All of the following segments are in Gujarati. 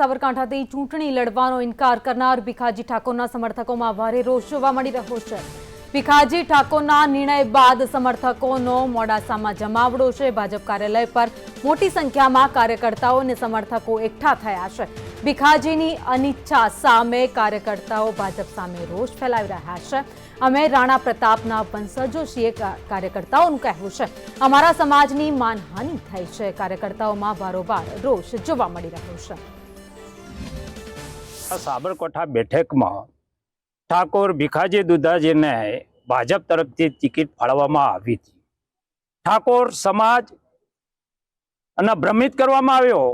સાબરકાંઠાથી ચૂંટણી લડવાનો ઇનકાર કરનાર ભીખાજી ઠાકોરના સમર્થકોમાં ભારે રોષ જોવા મળી રહ્યો છે. ભીખાજી ઠાકોરના નિર્ણય બાદ સમર્થકોનો મોડાસામાં જમાવડો છે. ભાજપ કાર્યાલય પર મોટી સંખ્યામાં કાર્યકર્તાઓ અને સમર્થકો એકઠા થયા છે. ભીખાજીની અનિચ્છા સામે કાર્યકર્તાઓ ભાજપ સામે રોષ ફેલાવી રહ્યા છે. અમે રાણા પ્રતાપના વંશજો છીએ કાર્યકર્તાઓનું કહેવું છે. અમારા સમાજની માનહાનિ થઈ છે. કાર્યકર્તાઓમાં ભારોભાર રોષ જોવા મળી રહ્યો છે. સાબરકાંઠા બેઠકમાં ઠાકોર ભીખાજી દુધાજીને ભાજપ તરફથી ટિકિટ ફાળવવામાં આવી હતી. ઠાકોર સમાજ અને ભ્રમિત કરવામાં આવ્યો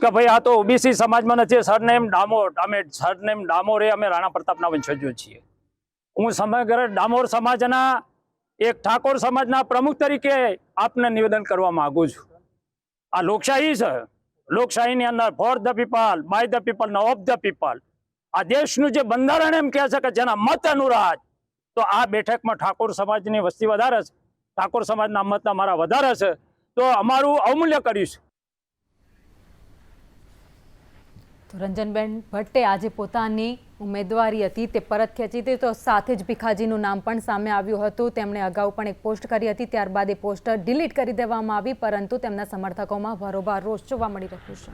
કે ભાઈ આ તો ઓબીસી સમાજમાં નથી, સરનેમ ડામોર, અમે સરનેમ ડામોરે અમે રાણા પ્રતાપના વંશજો છીએ. હું સમગ્ર ડામોર સમાજના, એક ઠાકોર સમાજના પ્રમુખ તરીકે આપને નિવેદન કરવા માગું છું. આ લોકશાહી છે. લોકશાહીની અંદર for the people by the people ને ઓફ ધ પીપલ આ દેશનું જે બંધારણ એમ કહે છે કે જેના મત અનુરાજ તો આ બેઠકમાં ઠાકોર સમાજની વસ્તી વધારે છે. ઠાકોર સમાજના મત અમારા વધારે છે. તો અમારું અવમૂલ્ય કર્યું છે. તો રંજનબેન ભટ્ટે આજે પોતાની ઉમેદવારી હતી તે પરત ખેંચી હતી. તો સાથે જ ભીખાજીનું નામ પણ સામે આવ્યું હતું. તેમણે અગાઉ પણ એક પોસ્ટ કરી હતી. ત્યારબાદ એ પોસ્ટ ડિલીટ કરી દેવામાં આવી, પરંતુ તેમના સમર્થકોમાં ભરોભાર રોષ જોવા મળી રહ્યો છે.